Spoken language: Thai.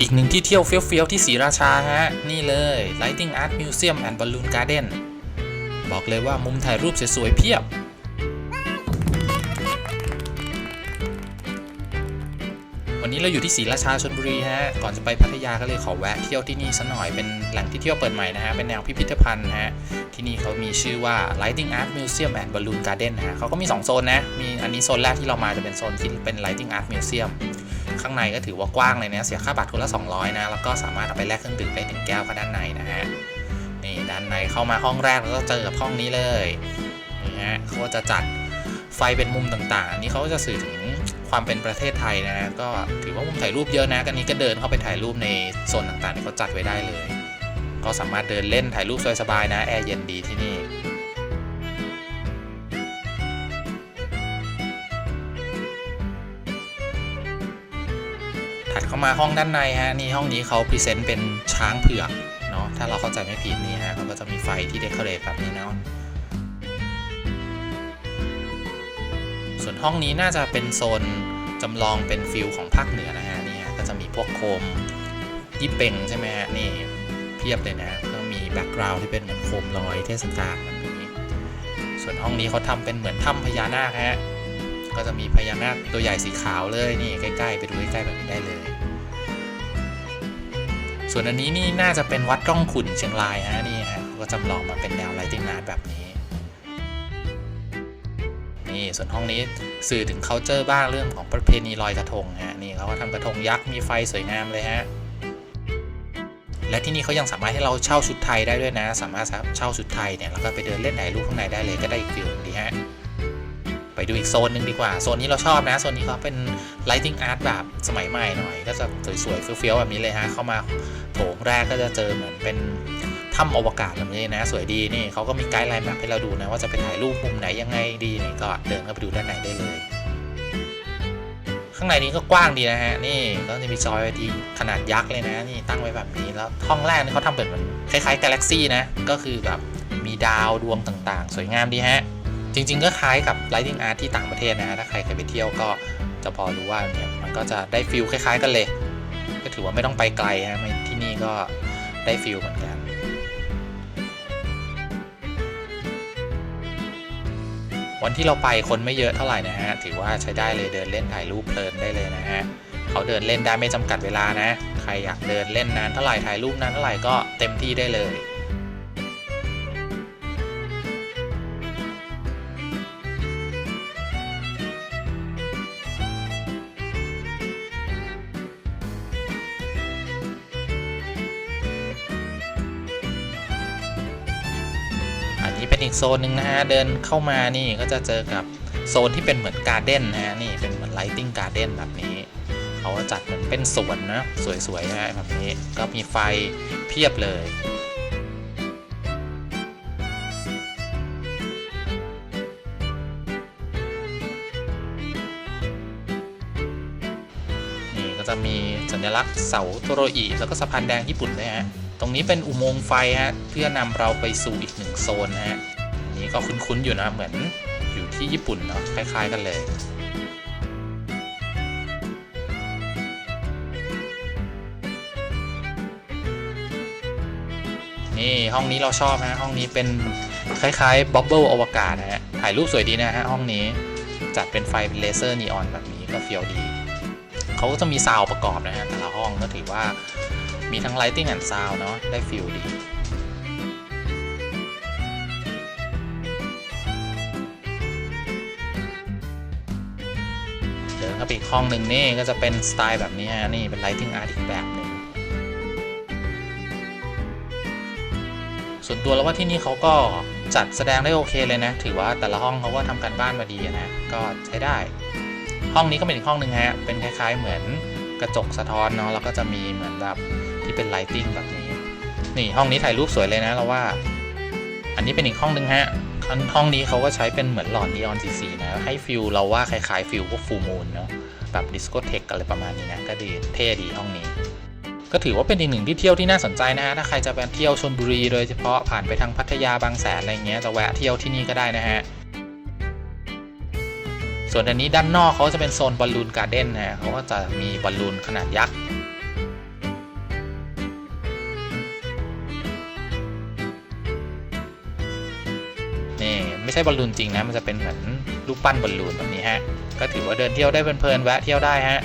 อีกหนึ่งที่เที่ยวเฟี้ยวๆที่ศรีราชาฮะ นี่เลย Lighting Art Museum and Balloon Garden บอกเลยว่ามุมถ่ายรูปสวยๆเพียบ วันนี้เราอยู่ที่ศรีราชาชลบุรีฮะ ก่อนจะไปพัทยาก็เลยขอแวะเที่ยวที่นี่สักหน่อยเป็นแหล่งที่เที่ยวเปิดใหม่นะฮะ เป็นแนวพิพิธภัณฑ์ฮะ ที่นี่เขามีชื่อว่า Lighting Art Museum and Balloon Garden ฮะเขาก็มี 2 โซนนะ มีอันนี้โซนแรกที่เรามาจะเป็นโซนที่เป็น Lighting Art Museum ข้างในก็ถือว่ากว้างเลยนะเสียค่าบัตรคนละ 200 นะ แล้วก็สามารถเอาไปแลกเครื่องดื่มได้ถึงแก้วก็ด้านในนะฮะนี่ด้านในเข้ามาห้องแรกแล้วก็เจอกับห้องนี้เลยนี่ฮะเขาจะจัดไฟเป็นมุมต่างๆนนี้เขาก็จะสื่อถึงความเป็นประเทศไทยนะฮะก็ถือว่ามุมถ่ายรูปเยอะนะกันนี้ก็เดินเข้าไปถ่ายรูปในโซนต่างๆที่เขาจัดไว้ได้เลย ก็สามารถเดินเล่นถ่ายรูปสบายๆนะแอร์เย็นดีที่นี่ ถัดเข้ามาห้องด้านในฮะนี่ห้องนี้เขาพรีเซนต์เป็นช้างเผือกเนาะถ้าเราเข้าใจไม่ผิดนี่ฮะเขาก็จะมีไฟที่เดคอเรทแบบนี้เนาะส่วนห้องนี้น่าจะเป็นโซนจำลองเป็นฟิลของภาคเหนือนะฮะนี่ฮะก็จะมีพวกโคมยี่เป่งใช่ไหมฮะนี่เพียบเลยนะก็มีแบ็กกราวด์ที่เป็นเหมือนโคมลอยเทศกาลแบบนี้ส่วนห้องนี้เขาทำเป็นเหมือนถ้ำพญานาคฮะ ก็จะมีพญานาคตัวใหญ่สีขาวเลยนี่ใกล้ๆ ไปดูใกล้ๆแบบนี้ได้เลย ส่วนอันนี้นี่น่าจะเป็นวัดร่องขุนเชียงรายฮะนี่ฮะเขาก็จำลองมาเป็นแนวไลติงนาแบบนี้นี่ส่วนห้องนี้สื่อถึง c u เจอร์บ้างเรื่องของประเพณีลอยกระทงฮะนี่เขาก็ทำกระทงยักษ์มีไฟสวยงามเลยฮะและที่นี่เขายังสามารถให้เราเช่าชุดไทยได้ด้วยนะ สามารถเช่าชุดไทยเนี่ยแล้วก็ไปเดินเล่นถ่ายรูปข้างในได้เลยก็ได้อีกฟิลดีฮะ ไปดูอีกโซนหนึ่งดีกว่า โซนนี้เราชอบนะ โซนนี้เขาเป็น lighting art แบบสมัยใหม่หน่อย ก็จะสวยๆเฟี้ยวๆแบบนี้เลยฮะ เข้ามาโถงแรกก็จะเจอเหมือนเป็นถ้ำอวกาศแบบนี้นะ สวยดีนี่เขาก็มีไกด์ไลน์แบบให้เราดูนะ ว่าจะไปถ่ายรูปมุมไหนยังไงดีนี่ก็เดินเข้าไปดูด้านในได้เลย ข้างในนี้ก็กว้างดีนะฮะ นี่ก็จะมีจอยดีขนาดยักษ์เลยนะ นี่ตั้งไว้แบบนี้แล้วห้องแรกนี่เขาทำเป็นเหมือนคล้ายๆกาแล็กซี่นะ ก็คือแบบมีดาวดวงต่างๆ สวยงามดีฮะ จริง ๆ ก็คล้ายกับ Lighting Art ที่ต่างประเทศนะฮะถ้าใครเคยไปเที่ยวก็จะพอรู้ว่าเนี่ยมันก็จะได้ฟิลคล้าย ๆ กันเลย ก็ถือว่าไม่ต้องไปไกลฮะที่นี่ก็ได้ฟิลเหมือนกันวันที่เราไปคนไม่เยอะเท่าไหร่นะฮะ ถือว่าใช้ได้เลยเดินเล่นถ่ายรูปเพลินได้เลยนะฮะเขาเดินเล่นได้ไม่จำกัดเวลานะ ใครอยากเดินเล่นนานเท่าไหร่ถ่ายรูปนานเท่าไหร่ก็เต็มที่ได้เลย เป็นอีกโซนหนึ่งนะฮะ เดินเข้ามานี่ก็จะเจอกับโซนที่เป็นเหมือนการ์เด้นนะฮะ นี่เป็นเหมือนไลติงการ์เด้นแบบนี้เขาก็จัดเหมือนเป็นสวนนะ สวยๆนะแบบนี้ก็มีไฟเพียบเลยนี่ก็จะมีสัญลักษณ์เสาโทโรอิแล้วก็สะพานแดงญี่ปุ่นด้วยฮะ รงนี้เป็นอุโมงค์ไฟฮะเพื่อนำเราไปสู่อีกหนึ่งโซนฮะนี้ก็คุ้นๆอยู่นะเหมือนอยู่ที่ญี่ปุ่นเนาะคล้าย ๆ กันเลยนี่ห้องนี้เราชอบนะห้องนี้เป็นคล้ายๆบับเบิลอวกาศฮะถ่ายรูปสวยดีนะฮะห้องนี้จัดเป็นไฟเป็นเลเซอร์นีออนแบบนี้ก็เฟียวดี เขาก็จะมีซาวด์ประกอบนะฮะแต่ละห้องก็ถือว่า มีทั้ง Lighting and Sound เนาะได้ฟิลดี เดินเข้าไปอีกห้องหนึ่งนี่ก็จะเป็นสไตล์แบบนี้ฮะ นี่เป็น Lighting Art อีกแบบหนึ่งส่วนตัวแล้วว่าที่นี่เขาก็จัดแสดงได้โอเคเลยนะ ถือว่าแต่ละห้องเขาก็ทำการบ้านมาดีนะ ก็ใช้ได้ ห้องนี้ก็เป็นอีกห้องหนึ่งฮะ เป็นคล้ายๆเหมือนกระจกสะท้อนเนาะ แล้วก็จะมีเหมือนแบบ ที่เป็นไลติงแบบนี้ นี่ห้องนี้ถ่ายรูปสวยเลยนะเราว่า อันนี้เป็นอีกห้องหนึ่งฮะอันห้องนี้เขาก็ใช้เป็นเหมือนหลอดนีออนสีๆนะ ให้ฟิลเราว่าคล้ายๆฟิลพวกฟูมูลเนาะแบบดิสโกเทคอะไรประมาณนี้นะ ก็ดีเท่ดีห้องนี้ ก็ถือว่าเป็นอีกหนึ่งที่เที่ยวที่น่าสนใจนะฮะถ้าใครจะไปเที่ยวชลบุรีโดยเฉพาะผ่านไปทางพัทยาบางแสนอะไรเงี้ยจะแวะเที่ยวที่นี่ก็ได้นะฮะส่วนอันนี้ด้านนอกเขาจะเป็นโซนบอลลูนการ์เด้นนะเขาก็จะมีบอลลูนขนาดยักษ์ ใช่บอลลูนจริงนะ มันจะเป็นเหมือนรูปปั้นบอลลูนแบบนี้ฮะ ก็ถือว่าเดินเที่ยวได้เพลินๆแวะเที่ยวได้ฮะ